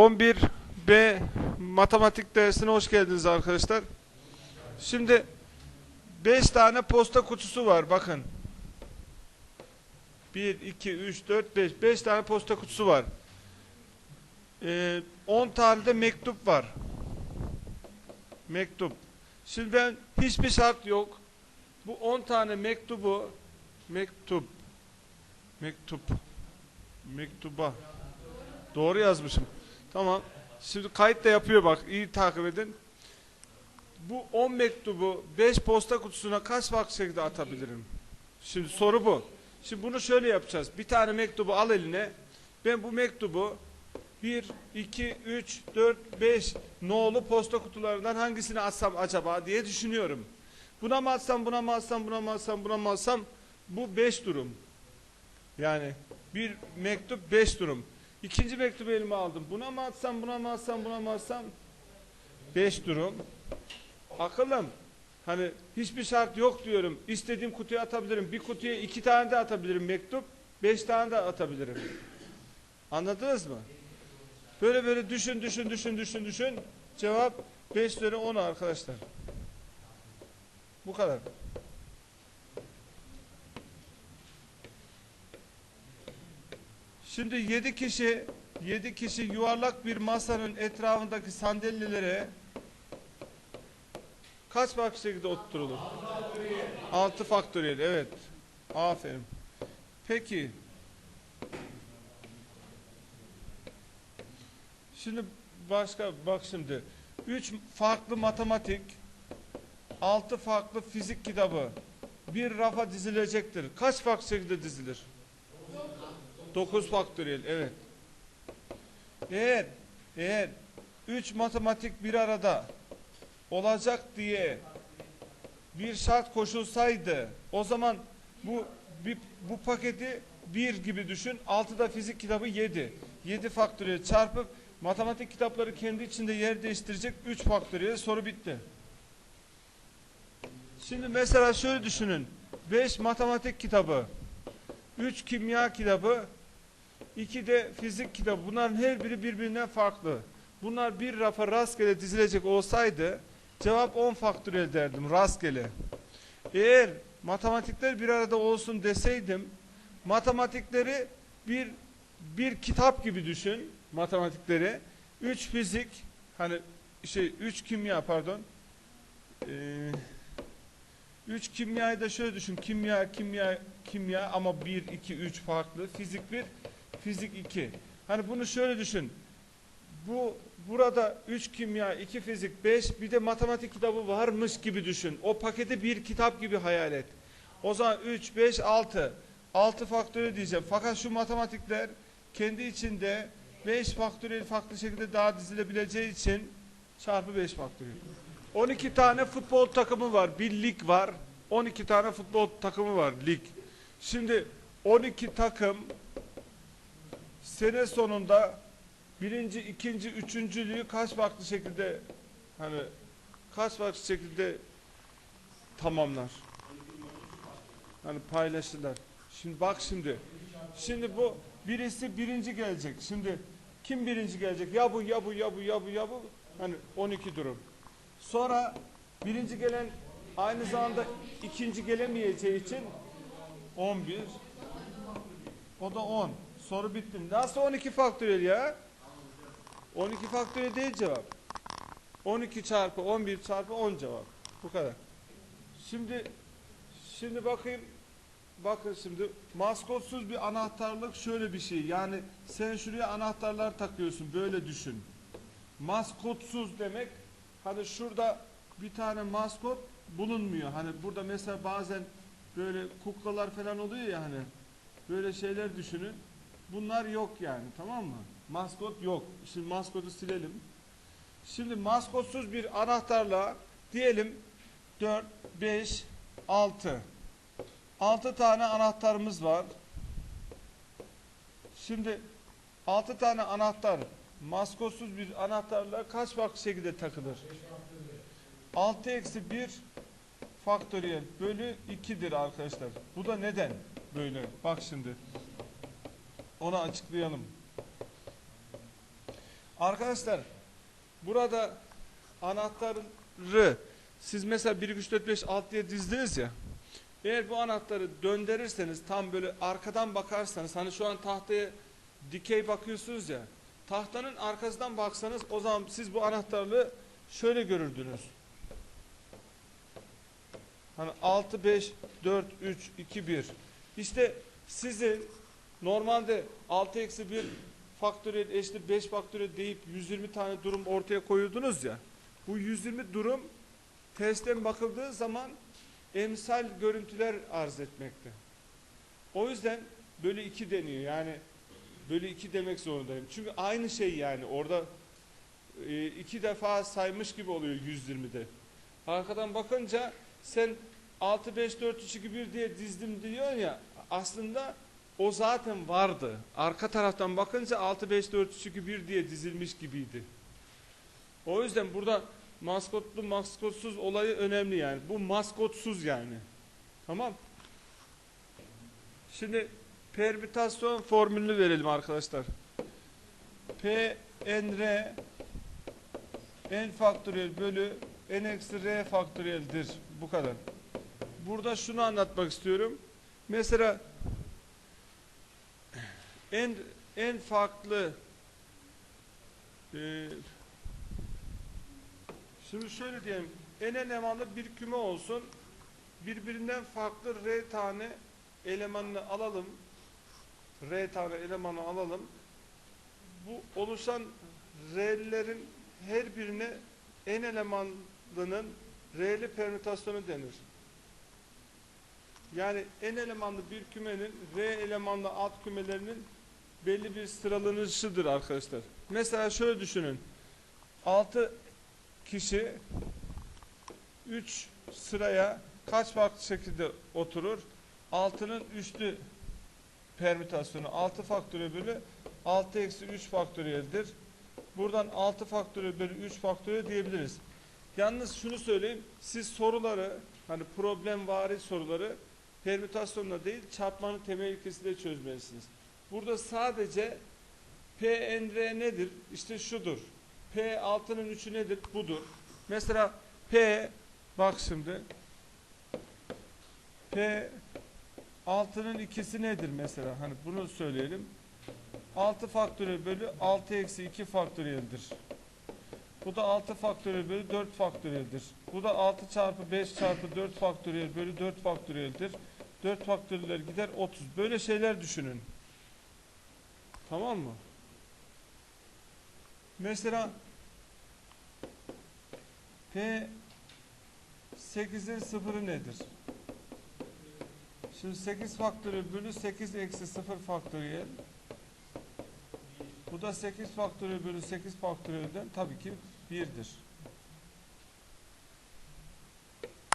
11B matematik dersine hoş geldiniz arkadaşlar. Şimdi 5 tane posta kutusu var bakın. 1, 2, 3, 4, 5. 5 tane posta kutusu var. Ee, 10 tane de mektup var. Mektup. Şimdi ben hiçbir şart yok. Bu 10 tane mektubu mektup mektup mektuba Doğru yazmışım. Tamam. Şimdi kayıt da yapıyor bak. İyi takip edin. Bu 10 mektubu 5 posta kutusuna kaç farklı şekilde atabilirim? Şimdi soru bu. Şimdi bunu şöyle yapacağız. Bir tane mektubu al eline. Ben bu mektubu 1, 2, 3, 4, 5 nolu posta kutularından hangisini atsam acaba diye düşünüyorum. Buna mı atsam, buna mı atsam, buna mı atsam, buna mı atsam bu 5 durum. Yani bir mektup 5 durum. İkinci mektubu elime aldım. Buna mı atsam, buna mı atsam, buna mı atsam? Beş durum. Akıllım. Hani hiçbir şart yok diyorum. İstediğim kutuya atabilirim. Bir kutuya iki tane de atabilirim mektup. Beş tane de atabilirim. Anladınız mı? Böyle böyle düşün, düşün, düşün, düşün, düşün. Cevap 5 üzeri 10 arkadaşlar. Bu kadar. Şimdi 7 kişi 7 kişi yuvarlak bir masanın etrafındaki sandalyelere kaç farklı şekilde oturtulur? 6 faktöriyel evet. Aferin. Peki. Şimdi başka bak şimdi. 3 farklı matematik 6 farklı fizik kitabı bir rafa dizilecektir. Kaç farklı şekilde dizilir? 9 faktöriyel evet. Eğer eğer 3 matematik bir arada olacak diye bir şart koşulsaydı o zaman bu bir, bu paketi 1 gibi düşün. 6'da fizik kitabı 7. 7 faktöriyel çarpıp matematik kitapları kendi içinde yer değiştirecek 3 faktöriyel soru bitti. Şimdi mesela şöyle düşünün. 5 matematik kitabı 3 kimya kitabı, 2 de fizik kitabı. Bunların her biri birbirinden farklı. Bunlar bir rafa rastgele dizilecek olsaydı cevap 10 faktöriyel derdim rastgele. Eğer matematikler bir arada olsun deseydim matematikleri bir bir kitap gibi düşün matematikleri. 3 fizik hani şey 3 kimya pardon. Eee 3 kimyayı da şöyle düşün. Kimya, kimya, kimya ama 1, 2, 3 farklı. Fizik 1, fizik 2. Hani bunu şöyle düşün. Bu burada 3 kimya, 2 fizik, 5 bir de matematik kitabı varmış gibi düşün. O paketi bir kitap gibi hayal et. O zaman 3, 5, 6. 6 faktörü diyeceğim. Fakat şu matematikler kendi içinde 5 faktöriyel farklı şekilde daha dizilebileceği için çarpı 5 faktöriyel. 12 tane futbol takımı var. Bir lig var. 12 tane futbol takımı var lig. Şimdi 12 takım sene sonunda birinci, ikinci, üçüncülüğü kaç farklı şekilde hani kaç farklı şekilde tamamlar? Hani paylaşırlar. Şimdi bak şimdi. Şimdi bu birisi birinci gelecek. Şimdi kim birinci gelecek? Ya bu ya bu ya bu ya bu ya bu. Hani 12 durum. Sonra birinci gelen aynı zamanda ikinci gelemeyeceği için 11 o da 10. Soru bitti. Nasıl 12 faktöriyel ya? 12 faktöriyel değil cevap. 12 çarpı 11 çarpı 10 cevap. Bu kadar. Şimdi şimdi bakayım bakın şimdi maskotsuz bir anahtarlık şöyle bir şey. Yani sen şuraya anahtarlar takıyorsun. Böyle düşün. Maskotsuz demek hani şurada bir tane maskot bulunmuyor. Hani burada mesela bazen böyle kuklalar falan oluyor ya hani böyle şeyler düşünün. Bunlar yok yani tamam mı? Maskot yok. Şimdi maskotu silelim. Şimdi maskotsuz bir anahtarla diyelim 4, 5, 6. 6 tane anahtarımız var. Şimdi 6 tane anahtar maskotsuz bir anahtarla kaç farklı şekilde takılır? 6 eksi 1 faktöriyel bölü 2'dir arkadaşlar. Bu da neden böyle? Bak şimdi. Onu açıklayalım. Arkadaşlar burada anahtarı siz mesela 1 2 3 4 5 6 diye dizdiniz ya. Eğer bu anahtarı döndürürseniz tam böyle arkadan bakarsanız hani şu an tahtaya dikey bakıyorsunuz ya. Tahtanın arkasından baksanız o zaman siz bu anahtarlığı şöyle görürdünüz. Hani 6 5 4 3 2 1. İşte sizin normalde 6 eksi 1 faktöriyel eşittir 5 faktöriyel deyip 120 tane durum ortaya koyuyordunuz ya. Bu 120 durum testten bakıldığı zaman emsal görüntüler arz etmekte. O yüzden bölü 2 deniyor. Yani bölü 2 demek zorundayım. Çünkü aynı şey yani orada e, iki defa saymış gibi oluyor 120'de. Arkadan bakınca sen 6 5 4 3 2 1 diye dizdim diyor ya aslında o zaten vardı. Arka taraftan bakınca 6 5 4 3 2 1 diye dizilmiş gibiydi. O yüzden burada maskotlu maskotsuz olayı önemli yani. Bu maskotsuz yani. Tamam. Şimdi permütasyon formülünü verelim arkadaşlar. P n r n faktöriyel bölü n eksi r faktöriyeldir. Bu kadar. Burada şunu anlatmak istiyorum. Mesela en en farklı e, şimdi şöyle diyelim en elemanlı bir küme olsun. Birbirinden farklı r tane elemanını alalım. R tane elemanı alalım. Bu oluşan r'lerin her birine n elemanlının r'li permütasyonu denir. Yani n elemanlı bir kümenin r elemanlı alt kümelerinin belli bir sıralanışıdır arkadaşlar. Mesela şöyle düşünün. 6 kişi 3 sıraya kaç farklı şekilde oturur? 6'nın üçlü permütasyonu 6 faktöriyel bölü 6 eksi 3 faktöriyeldir. Buradan 6 faktöriyel bölü 3 faktöriyel diyebiliriz. Yalnız şunu söyleyeyim. Siz soruları hani problem vari soruları permütasyonla değil çarpmanın temel ilkesiyle çözmelisiniz. Burada sadece P n r nedir? İşte şudur. P 6'nın 3'ü nedir? Budur. Mesela P bak şimdi P 6'nın ikisi nedir mesela? Hani bunu söyleyelim. 6 faktöriyel bölü 6 eksi 2 faktöriyeldir. Bu da 6 faktöriyel bölü 4 faktöriyeldir. Bu da 6 çarpı 5 çarpı 4 faktöriyel bölü 4 faktöriyeldir. 4 faktöriyeller gider 30. Böyle şeyler düşünün. Tamam mı? Mesela P 8'in sıfırı nedir? Şimdi 8 faktöriyel bölü 8 eksi 0 faktöriyel. Bu da 8 faktöriyel bölü 8 faktöriyelden tabii ki 1'dir.